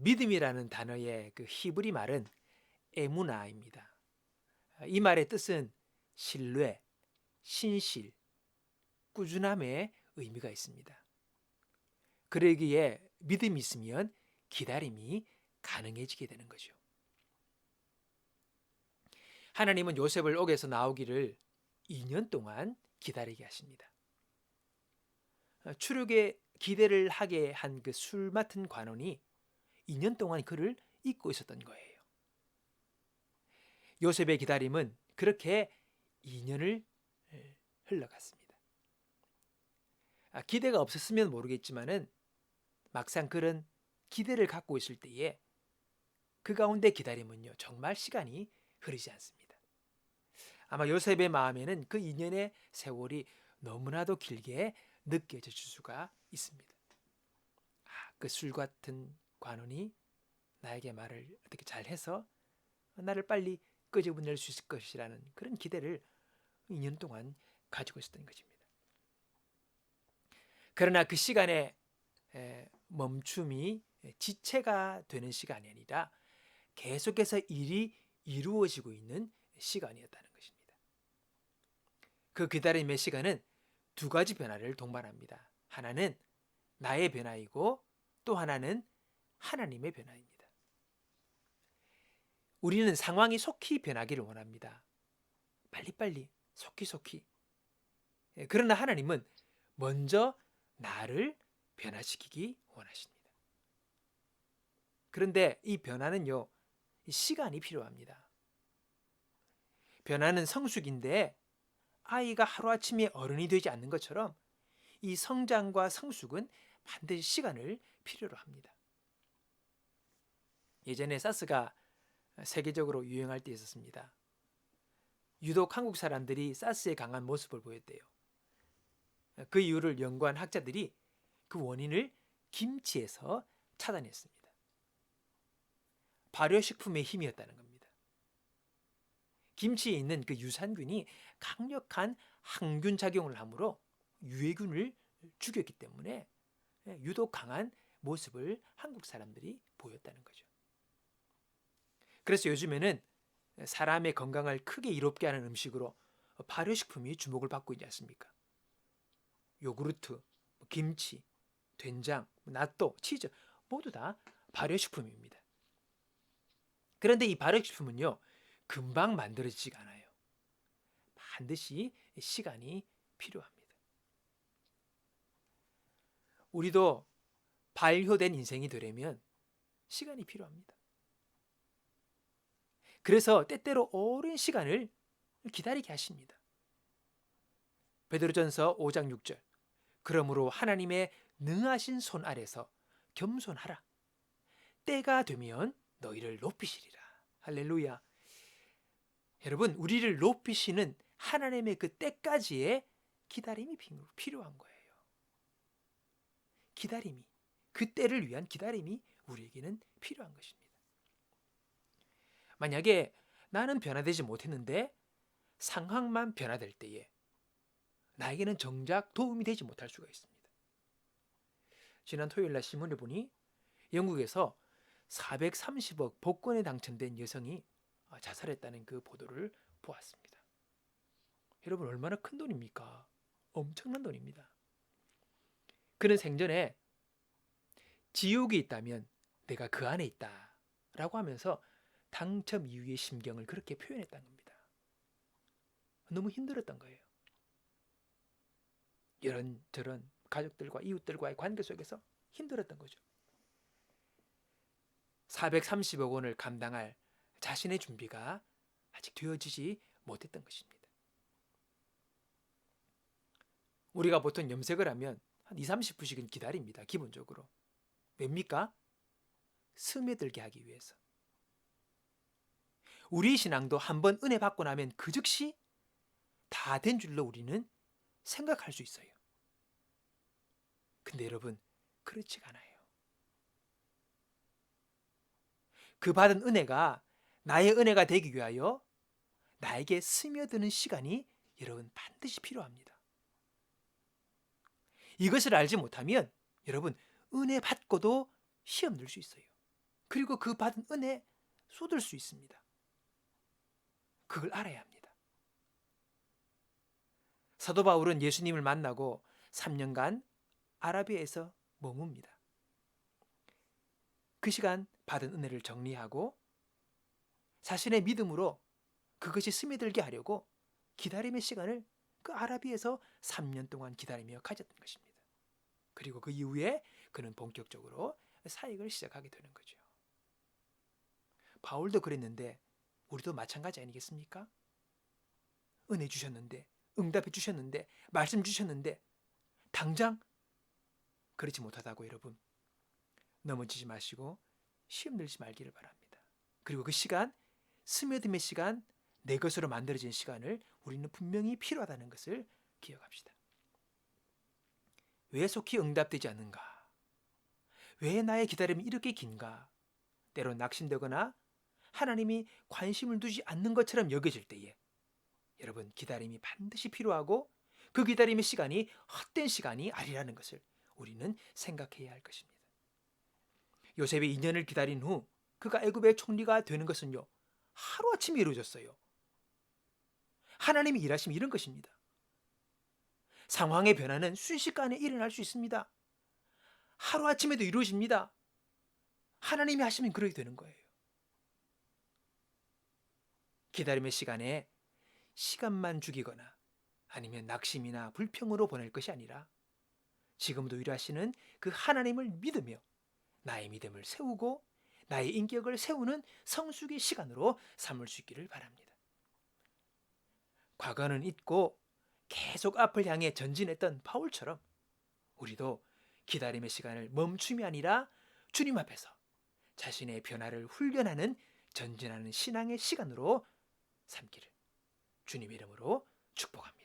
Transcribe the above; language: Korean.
믿음이라는 단어의 그 히브리 말은 에무나입니다. 이 말의 뜻은 신뢰, 신실, 꾸준함의 의미가 있습니다. 그러기에 믿음이 있으면 기다림이 가능해지게 되는 거죠. 하나님은 요셉을 옥에서 나오기를 2년 동안 기다리게 하십니다. 출육에 기대를 하게 한 그 술 맡은 관원이 2년 동안 그를 잊고 있었던 거예요. 요셉의 기다림은 그렇게 2년을 흘러갔습니다. 아, 기대가 없었으면 모르겠지만은 막상 그런 기대를 갖고 있을 때에 그 가운데 기다림은요 정말 시간이 흐르지 않습니다. 아마 요셉의 마음에는 그 2년의 세월이 너무나도 길게 느껴질 수가 있습니다. 아, 그 술 같은 관원이 나에게 말을 어떻게 잘해서 나를 빨리 끄집어낼 수 있을 것이라는 그런 기대를 2년 동안 가지고 있었던 것입니다. 그러나 그 시간에 멈춤이 지체가 되는 시간이 아니라 계속해서 일이 이루어지고 있는 시간이었다는 것입니다. 그 기다림의 시간은 두 가지 변화를 동반합니다. 하나는 나의 변화이고 또 하나는 하나님의 변화입니다. 우리는 상황이 속히 변하기를 원합니다. 빨리빨리, 속히속히. 예, 그러나 하나님은 먼저 나를 변화시키기 원하십니다. 그런데 이 변화는요, 시간이 필요합니다. 변화는 성숙인데 아이가 하루아침에 어른이 되지 않는 것처럼 이 성장과 성숙은 반드시 시간을 필요로 합니다. 예전에 사스가 세계적으로 유행할 때 있었습니다. 유독 한국 사람들이 사스에 강한 모습을 보였대요. 그 이유를 연구한 학자들이 그 원인을 김치에서 찾아냈습니다. 발효식품의 힘이었다는 겁니다. 김치에 있는 그 유산균이 강력한 항균 작용을 하므로 유해균을 죽였기 때문에 유독 강한 모습을 한국 사람들이 보였다는 거죠. 그래서 요즘에는 사람의 건강을 크게 이롭게 하는 음식으로 발효식품이 주목을 받고 있지 않습니까? 요구르트, 김치, 된장,納豆, 치즈 모두 다 발효식품입니다. 그런데 이 발효식품은요 금방 만들어지지가 않아요. 반드시 시간이 필요합니다. 우리도 발효된 인생이 되려면 시간이 필요합니다. 그래서 때때로 오랜 시간을 기다리게 하십니다. 베드로전서 5장 6절. 그러므로 하나님의 능하신 손 아래서 겸손하라. 때가 되면 너희를 높이시리라. 할렐루야. 여러분, 우리를 높이시는 하나님의 그 때까지의 기다림이 필요한 거예요. 기다림이. 그 때를 위한 기다림이 우리에게는 필요한 것입니다. 만약에 나는 변화되지 못했는데 상황만 변화될 때에 나에게는 정작 도움이 되지 못할 수가 있습니다. 지난 토요일 날 신문을 보니 영국에서 430억 복권에 당첨된 여성이 자살했다는 그 보도를 보았습니다. 여러분 얼마나 큰 돈입니까? 엄청난 돈입니다. 그는 생전에 지옥이 있다면 내가 그 안에 있다 라고 하면서 당첨 이후의 심경을 그렇게 표현했던 겁니다. 너무 힘들었던 거예요. 이런 저런 가족들과 이웃들과의 관계 속에서 힘들었던 거죠. 430억 원을 감당할 자신의 준비가 아직 되어지지 못했던 것입니다. 우리가 보통 염색을 하면 한 2, 30분씩은 기다립니다. 기본적으로. 왜입니까? 스며들게 하기 위해서. 우리 신앙도 한번 은혜 받고 나면 그 즉시 다 된 줄로 우리는 생각할 수 있어요. 근데 여러분, 그렇지가 않아요. 그 받은 은혜가 나의 은혜가 되기 위하여 나에게 스며드는 시간이 여러분 반드시 필요합니다. 이것을 알지 못하면 여러분 은혜 받고도 시험 들수 있어요. 그리고 그 받은 은혜 쏟을 수 있습니다. 그걸 알아야 합니다. 사도 바울은 예수님을 만나고 3년간 아라비아에서 머뭅니다. 그 시간 받은 은혜를 정리하고 자신의 믿음으로 그것이 스며들게 하려고 기다림의 시간을 그 아라비에서 3년 동안 기다리며 가졌던 것입니다. 그리고 그 이후에 그는 본격적으로 사역을 시작하게 되는 거죠. 바울도 그랬는데 우리도 마찬가지 아니겠습니까? 은혜 주셨는데 응답해 주셨는데 말씀 주셨는데 당장 그렇지 못하다고 여러분 넘어지지 마시고 시험 들지 말기를 바랍니다. 그리고 그 시간 스며듦의 시간 내 것으로 만들어진 시간을 우리는 분명히 필요하다는 것을 기억합시다. 왜 속히 응답되지 않는가? 왜 나의 기다림이 이렇게 긴가? 때로 낙심되거나 하나님이 관심을 두지 않는 것처럼 여겨질 때에 여러분 기다림이 반드시 필요하고 그 기다림의 시간이 헛된 시간이 아니라는 것을 우리는 생각해야 할 것입니다. 요셉이 2년을 기다린 후 그가 애굽의 총리가 되는 것은요 하루아침에 이루어졌어요. 하나님이 일하시면 이런 것입니다. 상황의 변화는 순식간에 일어날 수 있습니다. 하루아침에도 이루어집니다. 하나님이 하시면 그렇게 되는 거예요. 기다림의 시간에 시간만 죽이거나 아니면 낙심이나 불평으로 보낼 것이 아니라 지금도 일하시는 그 하나님을 믿으며 나의 믿음을 세우고 나의 인격을 세우는 성숙의 시간으로 삼을 수 있기를 바랍니다. 과거는 잊고 계속 앞을 향해 전진했던 바울처럼 우리도 기다림의 시간을 멈춤이 아니라 주님 앞에서 자신의 변화를 훈련하는 전진하는 신앙의 시간으로 삼기를 주님 이름으로 축복합니다.